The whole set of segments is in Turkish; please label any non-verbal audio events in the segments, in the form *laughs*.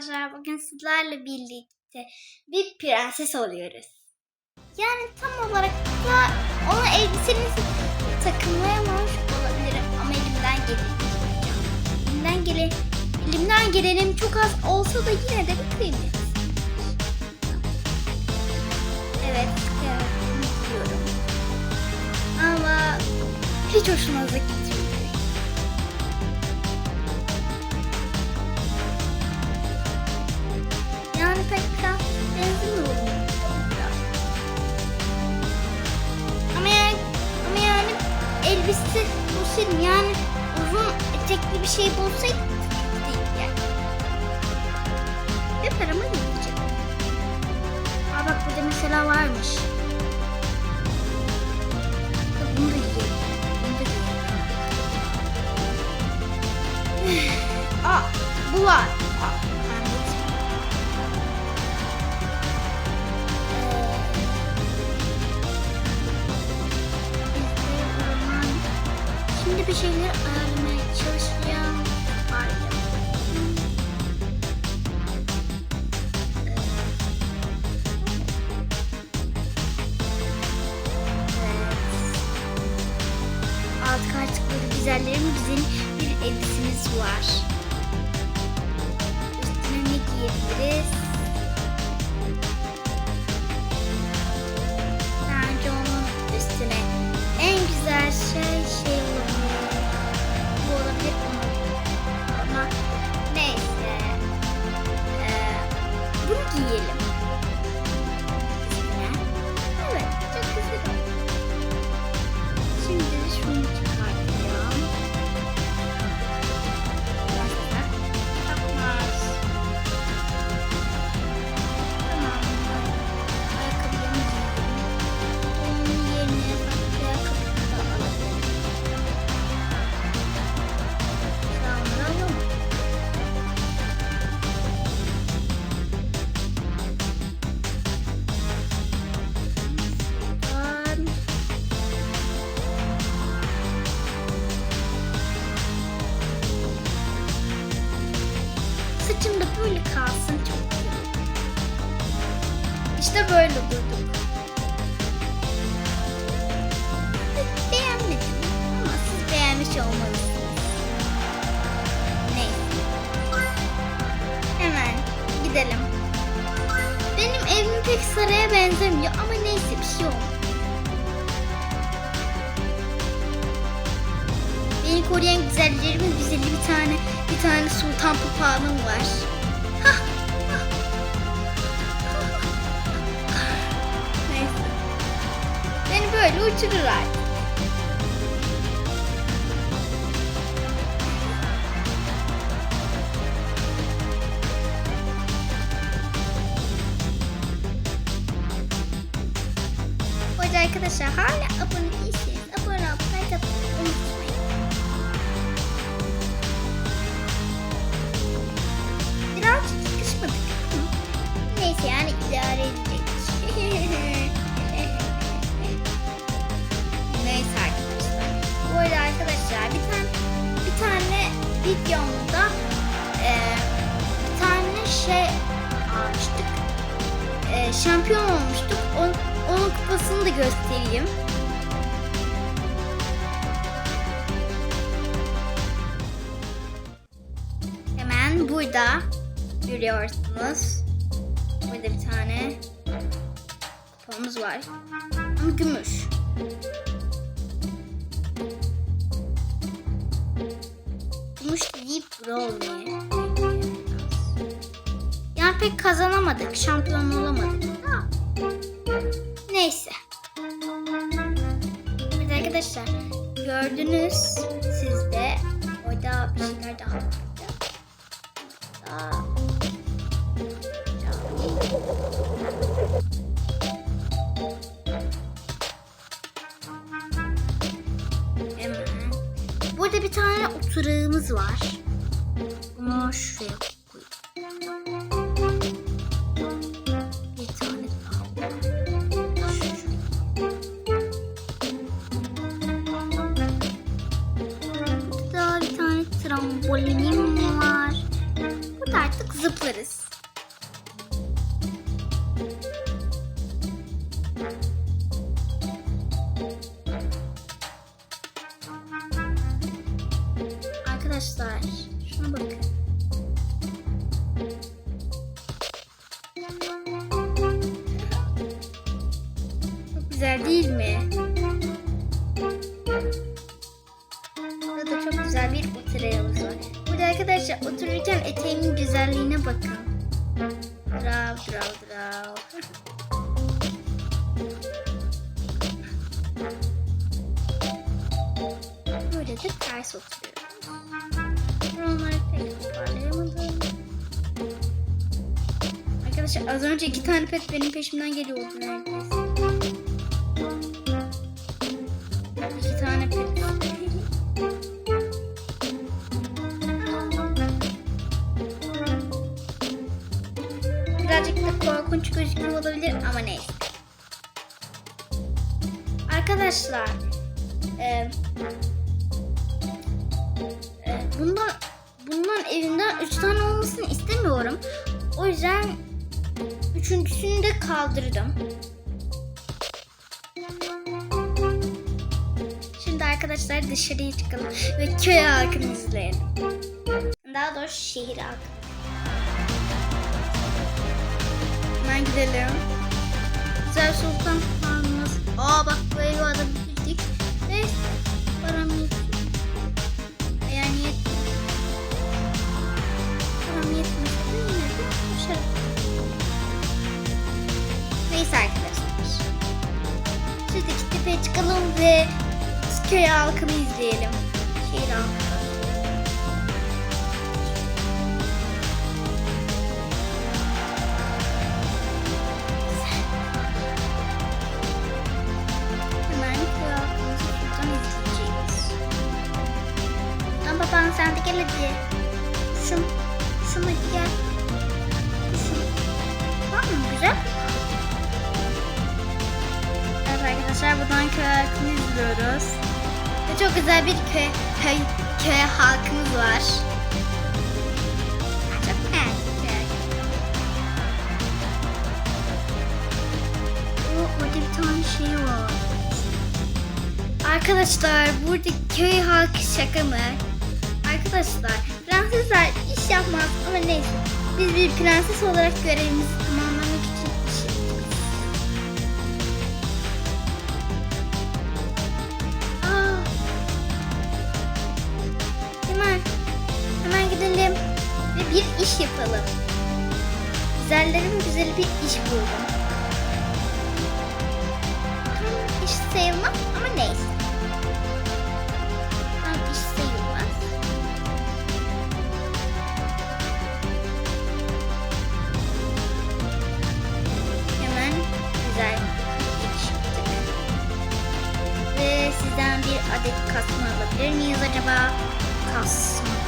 arkadaşlar bugün sizlerle birlikte bir prenses oluyoruz. Yani tam olarak da onun elbiseni takılmayamamış olabilirim ama elimden geleni. Elimden gele, elimden gelenim çok az olsa da yine de bir kıymet. Evet, kıyafetimi giyiyorum. Ama hiç hoşunuza gitmiyor. Pek biraz benzemiyorum. Ama yani, ama yani elbise bulsaydım yani uzun etekli bir şey bulsaydım yani. Ve paramı yiyecek. Aa bak burada mesela varmış. Bunu da yiyelim. Bunu da yiyelim. Aa bu var. Şimdi bir şeyler ayarlamaya çalışacağım. Ayarlayalım. Evet. Artık artık böyle güzellerimizin bir elbisemiz var. Üstüne ne giyebiliriz? Da böyle kalsın çok güzel. İşte böyle durduk. Beğenmedim ama siz beğenmiş olmalısınız. Neyse. Hemen gidelim. Benim evim pek saraya benzemiyor ama neyse bir şey olmaz. Beni koruyan güzellerimin güzeli bir tane bir tane sultan papağanım var. Hah. Neyse. Beni böyle uçurur artık. Arkadaşlar hala abone değilseniz Şampiyon olmuştuk. Onun, onun kupasını da göstereyim. Hemen burada görüyorsunuz. Burada bir tane kupamız var. Ama gümüş. Gümüş deyip bronze. Pek kazanamadık. Şampiyon olamadık. Neyse. Evet arkadaşlar gördünüz siz de orada bir şeyler daha vardı. Burada bir tane oturağımız var. Bunu şuraya artık yaparız. Arkadaşlar şuna bakın. Çok güzel değil mi? Burada çok güzel bir oturağımız var. Arkadaşlar otururken eteğimin güzelliğine bakın. Drav drav drav. Böyle de ters oturuyorum. Onları. Arkadaşlar az önce iki tane pet benim peşimden geliyordu neredeyse. İki tane pet. Da korkunç gözüküyor olabilir ama neyse. Arkadaşlar e, e, bundan bundan evinden üç tane olmasını istemiyorum. O yüzden üçüncüsünü de kaldırdım. Şimdi arkadaşlar dışarıya çıkalım ve köy halkını izleyelim. Daha doğrusu şehir halkını. Hemen gidelim. Güzel Sultan Hanımız. Aa bak bu evi alabildik. Ve param hadi. Şum, şum hadi gel. Şum. Tamam mı? Güzel. Evet arkadaşlar buradan köy halkını izliyoruz. Ve çok güzel bir köy, köy, köy halkımız var. Çok halkını. Oo, Orada şey var. Arkadaşlar burada köy halkı şaka mı? Arkadaşlar prensesler iş yapmaz ama neyse. Biz bir prenses olarak görevimizi tamamlamak için iş. Aa. Hemen, hemen gidelim ve bir iş yapalım. Güzellerin güzeli bir iş buldum. Tam iş sayılmaz adet kasma alabilir miyiz acaba? Kasma.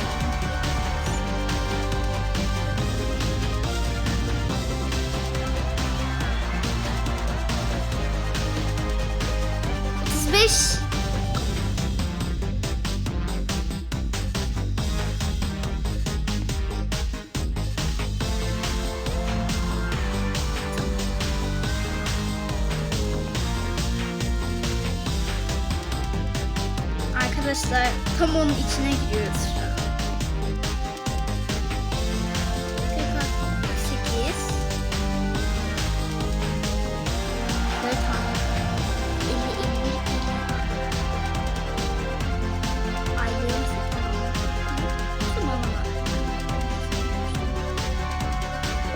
Arkadaşlar tam onun içine giriyoruz şu an.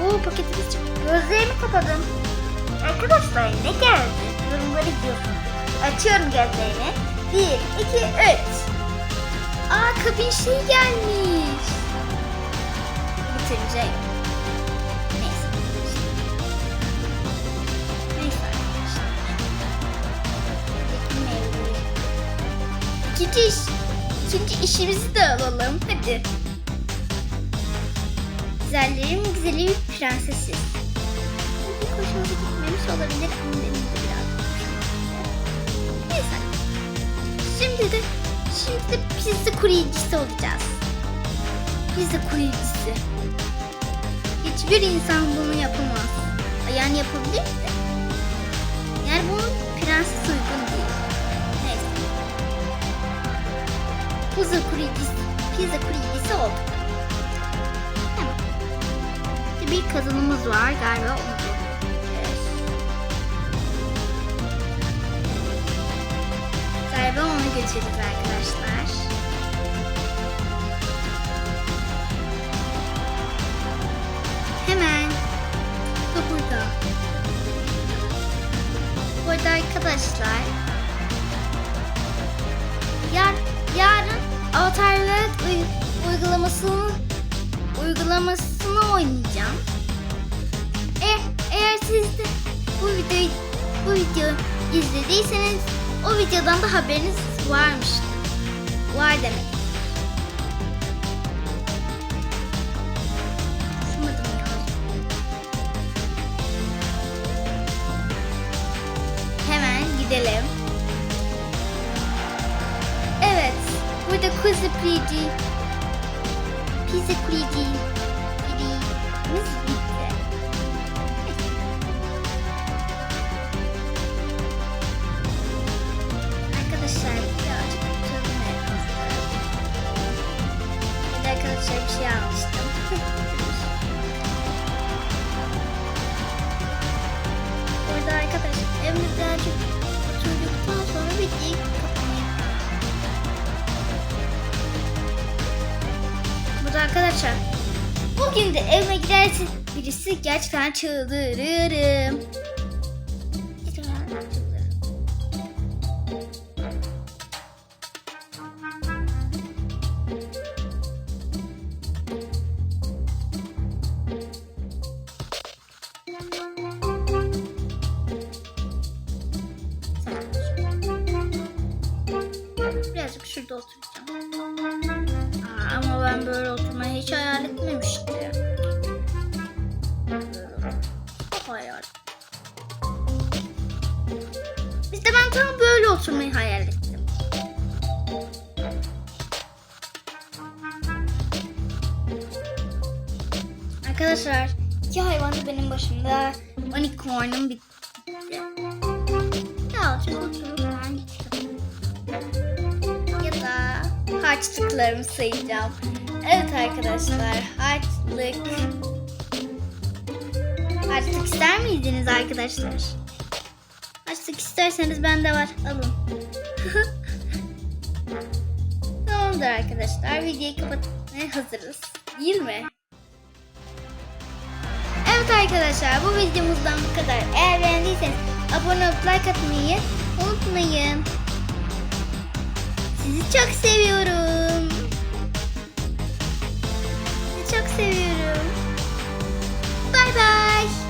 Oo paketimiz çıktı. Gözlerimi kapadım. Arkadaşlar ne geldi? Yorumlara gidiyorsun. Açıyorum gözlerimi. 1, 2, 3. Aa kabin şey gelmiş. Bitirecek. Neyse. Neyse. İkinci, iş, ikinci işimizi de alalım. Hadi. Güzellerin güzeli bir prensesiz. Bu gitmemiş olabilir. Annem. Şimdi de şimdi de pizza kuryecisi olacağız. Pizza kuryecisi. hiçbir insan bunu yapamaz. Yani yapabilir de. Yani bunun prenses uygun değil. Neyse. Pizza kuricisi, pizza kuricisi olduk. İşte bir kadınımız var galiba Galiba onu götüreceğiz arkadaşlar. Hemen. Bu burada. Burada arkadaşlar. Yar, yarın Avatar World uy- uygulamasını uygulamasını oynayacağım. E, eğer siz de bu videoyu bu videoyu izlediyseniz o videodan da haberiniz varmış. Var demek. Hemen gidelim. Evet. Burada Kuzi Pridi. Pizza Pridi. Pridi'miz arkadaşlar bugün de evime giderse birisi gerçekten çıldırırım. Birazcık şurada oturacağım. Arkadaşlar iki hayvan da benim başımda. Unicorn'um bitti. Birazcık oturup ben ya da harçlıklarımı sayacağım. Evet arkadaşlar harçlık. Harçlık ister miydiniz arkadaşlar? Harçlık isterseniz bende var. Alın. *laughs* Tamamdır arkadaşlar. Videoyu kapatmaya hazırız. Değil mi? Evet arkadaşlar bu videomuzdan bu kadar. Eğer beğendiyseniz abone olup like atmayı unutmayın. Sizi çok seviyorum. Sizi çok seviyorum. Bay bay.